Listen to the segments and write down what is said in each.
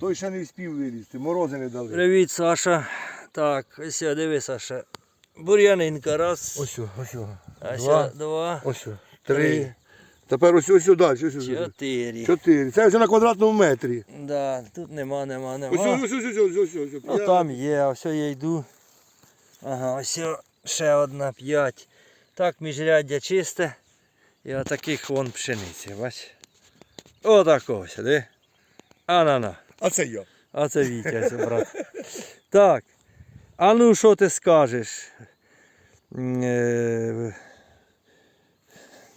Той ще не вспів вилізти, морози не дали. Привіт, Саша. Так, ось я, диви, Саша. Бур'янинка, раз. Ось, ось, а два, ще два, ось, три. Тепер ось ось ось сюди. чотири. Чотири. Це вже на квадратному метрі. Да, тут нема, нема, Ось, нема. ось, ось, ось, ось, ось, ось. Ну там є, ось я йду. Ага, ось ще одна п'ять. Так, міжряддя чисте. І отаких вон пшениці, бач. Отако ось, де. А на на. А це я. А це Вітя, брат. Так. А ну що ти скажеш? Е,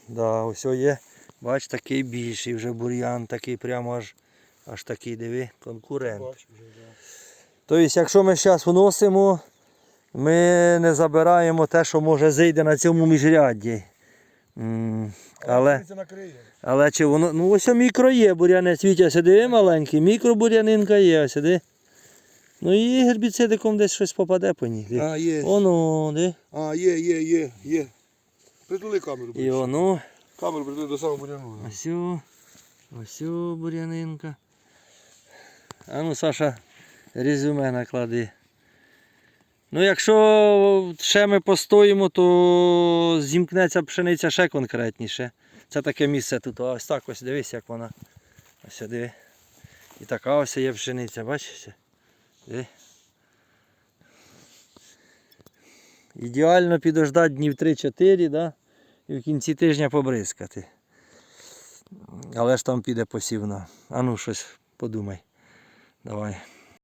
да, ось є. Бач, такий більший вже бур'ян, такий прямо аж, аж такий, диви, конкурент. Тобто, якщо ми зараз вносимо, ми не забираємо те, що може зайде на цьому міжрядді. М, Але, Це накриє. але чи воно. Ну ось мікро є, бур'янець Вітя сиди маленький, мікробур'янинка є, ось сиди. Ну і гербіцидиком десь щось попаде по ній. Ди. А, є. Оно, де? А, є, є, є, є. Притули камеру. І воно. Камеру притули до самого буряну. Ось, о, ось о, бур'янинка. А ну, Саша, резюме наклади. Ну, якщо ще ми постоїмо, то зімкнеться пшениця ще конкретніше. Це таке місце тут. Ось так ось дивись, як вона. Ось диви. І така ось є пшениця, бачиш? Диви. Ідеально підождати днів 3-4, да? і в кінці тижня побризкати. Але ж там піде посівна. А ну щось подумай. Давай.